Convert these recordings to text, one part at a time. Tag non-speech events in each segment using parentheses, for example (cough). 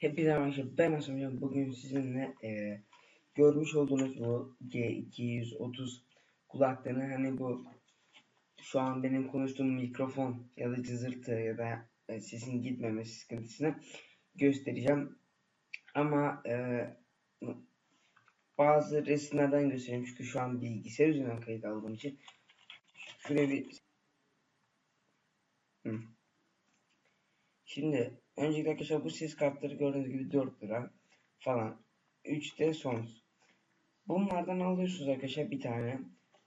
Hepinize merhaba ben Hasan. Bugün sizinle e, görmüş olduğunuz bu G230 kulaklığını hani bu şu an benim konuştuğum mikrofon ya da cızırtı ya da e, sesin gitmemesi sıkıntısını göstereceğim. Ama e, bazı resimlerden göstereyim çünkü şu an bilgisayar üzerinden kayıt aldığım için şöyle bir Hı. Şimdi öncelikle arkadaşlar bu ses kartları gördüğünüz gibi 4 lira falan. 3 de sonsuz. Bunlardan alıyorsunuz arkadaşlar bir tane.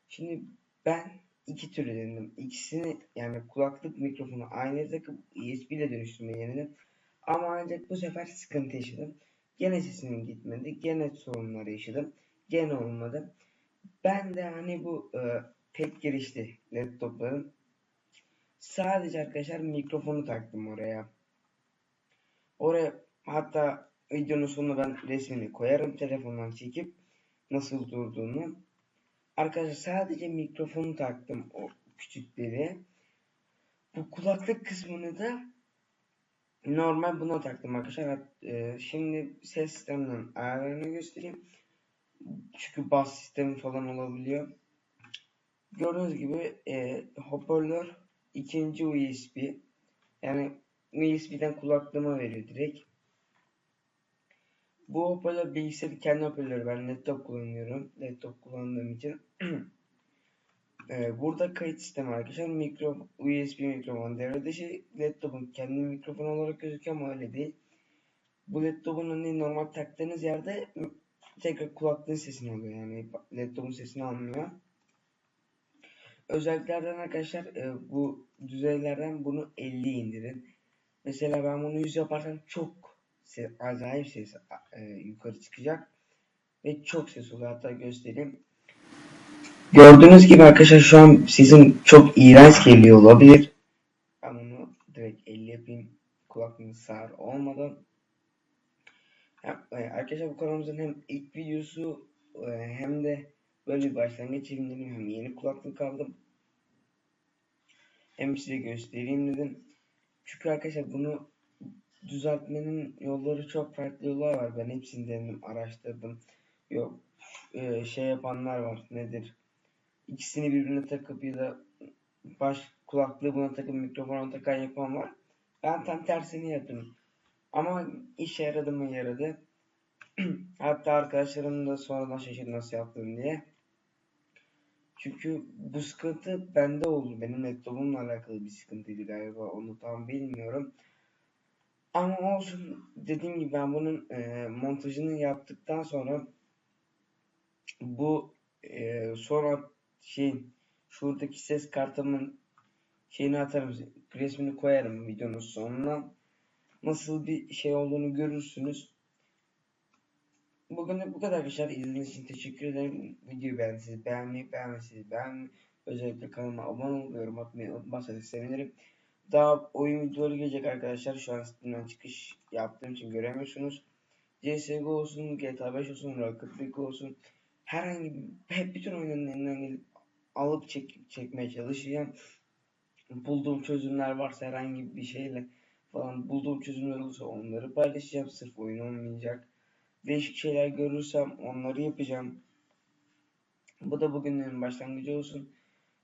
Şimdi ben iki türlü denedim. İkisini yani kulaklık mikrofonu aynı takıp USB ile dönüştürmeyi denedim. Ama ancak bu sefer sıkıntı yaşadım. Gene sesim gitmedi. Gene sorunlar yaşadım. Gene olmadı. Ben de hani bu e, tek girişli laptopların sadece arkadaşlar mikrofonu taktım oraya. Oraya hatta videonun sonuna ben resmini koyarım telefondan çekip nasıl durduğunu. Arkadaşlar sadece mikrofonu taktım o küçükleri. Bu kulaklık kısmını da normal buna taktım arkadaşlar. Ee, şimdi ses sisteminden ayarlarını göstereyim. Çünkü bas sistemi falan olabiliyor. Gördüğünüz gibi e, hoparlör ikinci USB yani USB'den kulaklığıma veriyor direkt. Bu hoparlör bilgisayarı kendi hoparlörü. Ben laptop kullanıyorum. Laptop kullandığım için. (clears throat) ee, burada kayıt sistemi arkadaşlar. Mikro, USB mikrofon devre dışı. Laptopun kendi mikrofon olarak gözüküyor ama öyle değil. Bu laptopun hani normal taktığınız yerde tekrar kulaklığın sesini alıyor. Yani laptopun sesini almıyor. Özelliklerden arkadaşlar e, bu düzeylerden bunu 50 indirin. Mesela ben bunu 100 yaparsam çok ses, acayip ses e, yukarı çıkacak. Ve çok ses oluyor. Hatta göstereyim. Gördüğünüz gibi arkadaşlar şu an sesim çok iğrenç geliyor olabilir. Ben bunu direkt 50 yapayım. Kulaklığınız sağır olmadan. E, arkadaşlar bu kanalımızın hem ilk videosu e, hem de böyle bir başlangıç elimdenim. Hem yeni kulaklık aldım. Hem size göstereyim dedim. Çünkü arkadaşlar bunu düzeltmenin yolları çok farklı yollar var. Ben hepsini denedim, araştırdım. Yok e, şey yapanlar var. Nedir? İkisini birbirine takıp ya da baş kulaklığı buna takıp mikrofona takan yapan var. Ben tam tersini yaptım. Ama işe yaradı mı yaradı. (clears throat) Hatta arkadaşlarım da sonradan şaşırdı nasıl yaptım diye. Çünkü bu sıkıntı bende oldu. Benim laptopumla alakalı bir sıkıntıydı galiba. Onu tam bilmiyorum. Ama olsun dediğim gibi ben bunun e, montajını yaptıktan sonra bu e, sonra şey şuradaki ses kartımın şeyini atarım resmini koyarım videonun sonuna nasıl bir şey olduğunu görürsünüz Bugün bu kadar arkadaşlar. İzlediğiniz için teşekkür ederim. Videoyu beğendiyseniz beğenmeyi, beğenmediyseniz beğenmeyi, özellikle kanalıma abone olmayı, yorum atmayı unutmazsanız sevinirim. Daha oyun videoları gelecek arkadaşlar. Şu an Steam'den çıkış yaptığım için göremiyorsunuz. CSGO olsun, GTA 5 olsun, Rocket League olsun. Herhangi hep bütün oyunların elinden alıp çek, çekmeye çalışacağım. Bulduğum çözümler varsa herhangi bir şeyle falan bulduğum çözümler olursa onları paylaşacağım. Sırf oyun olmayacak değişik şeyler görürsem onları yapacağım. Bu da bugünün başlangıcı olsun.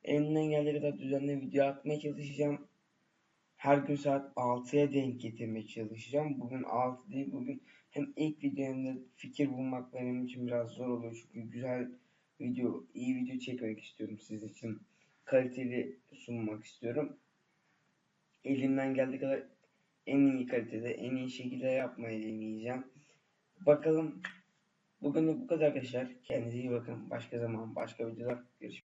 Elimden geldiği kadar düzenli video atmaya çalışacağım. Her gün saat 6'ya denk getirmeye çalışacağım. Bugün 6 değil bugün hem ilk videomda fikir bulmak benim için biraz zor oluyor. Çünkü güzel video, iyi video çekmek istiyorum siz için. Kaliteli sunmak istiyorum. Elimden geldiği kadar en iyi kalitede, en iyi şekilde yapmayı deneyeceğim. Bakalım. Bugün de bu kadar arkadaşlar. Kendinize iyi bakın. Başka zaman başka videolar görüşürüz.